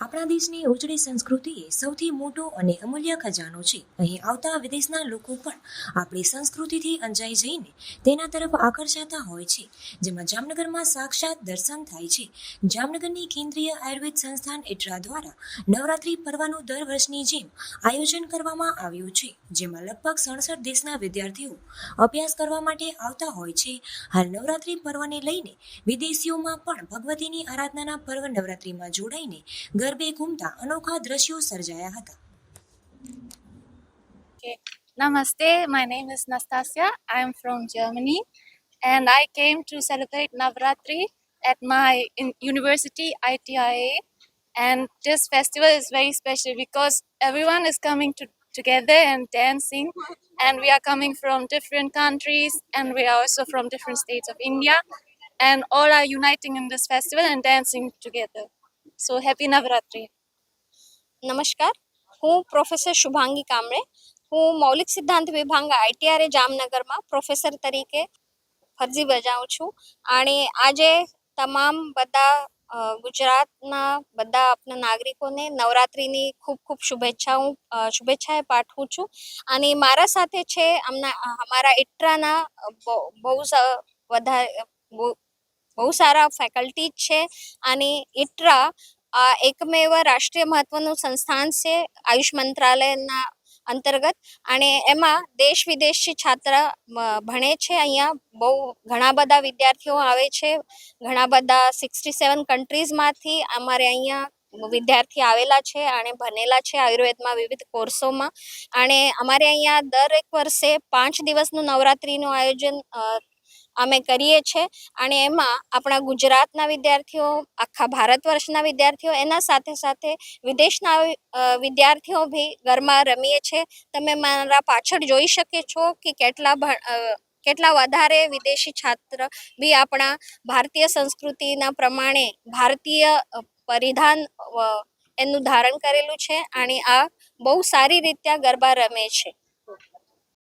આપણા દેશની ઉજળી સંસ્કૃતિ એ સૌથી મોટો અને અમૂલ્ય ખજાનો છે. અહીં આવતા વિદેશના લોકો પણ આપણી સંસ્કૃતિથી અંજાઈ જઈને તેના તરફ આકર્ષાતા હોય છે. જેમાં જામનગરમાં સાક્ષાત દર્શન થાય છે. જામનગરની કેન્દ્રીય આયુર્વેદ સંસ્થાન ઇટરા દ્વારા નવરાત્રી પર્વનું દર વર્ષની જેમ આયોજન કરવામાં આવ્યું છે. જેમાં લગભગ સડસઠ દેશના વિદ્યાર્થીઓ અભ્યાસ કરવા માટે આવતા હોય છે. હાલ નવરાત્રી પર્વને લઈને વિદેશીઓમાં પણ ભગવતીની આરાધનાના પર્વ નવરાત્રીમાં જોડાઈને ગરબે ઘૂમતા અનોખા દ્રશ્યો સર્જાયા હતા Okay. Namaste, my name is Nastasia. I am from Germany and I came to celebrate Navratri at my in- university, ITIA. And this festival is very special because everyone is coming to, together and dancing. And we are coming from different countries and we are also from different states of India. And all are uniting in this festival and dancing together. So happy Navratri નમસ્કાર હું professor Shubhangi કામળે. હું મૌલિક સિદ્ધાંત વિભાગ આઈટીઆરએ જામનગરમાં professor તરીકે ફરજી બજાવું છું. અને આજે તમામ બધા ગુજરાતના બધા આપણા નાગરિકોને નવરાત્રિની ખૂબ ખૂબ શુભેચ્છાઓ હું શુભેચ્છાએ પાઠવું છું. અને મારા સાથે છે અમના, અમારા ઇટ્રાના બહુ સ- વધારે બહુ સારા ફેકલ્ટી છે અને ઇટ્રા એકમેવ રાષ્ટ્રીય મહત્વનું સંસ્થાન છે આયુષ મંત્રાલયના અંતર્ગત અને એમાં દેશ વિદેશી છાત્ર ભણે છે. અહીંયા બહુ ઘણા બધા વિદ્યાર્થીઓ આવે છે. ઘણા બધા સિક્સટી સેવન કન્ટ્રીઝમાંથી અમારે અહીંયા વિદ્યાર્થી આવેલા છે અને ભણેલા છે આયુર્વેદમાં વિવિધ કોર્સોમાં. અને અમારે અહીંયા દરેક વર્ષે પાંચ દિવસનું નવરાત્રિનું આયોજન અમે કરીએ છીએ. અને એમાં આપણા ગુજરાતના વિદ્યાર્થીઓ, આખા ભારત વર્ષના વિદ્યાર્થીઓ, એના સાથે સાથે વિદેશના વિદ્યાર્થીઓ બી ઘરમાં રમીએ છીએ. તમે મારા પાછળ જોઈ શકે છો કે કેટલા કેટલા વધારે વિદેશી છાત્ર બી આપણા ભારતીય સંસ્કૃતિના પ્રમાણે ભારતીય પરિધાન એનું ધારણ કરેલું છે. અને આ બહુ સારી રીતે ગરબા રમે છે.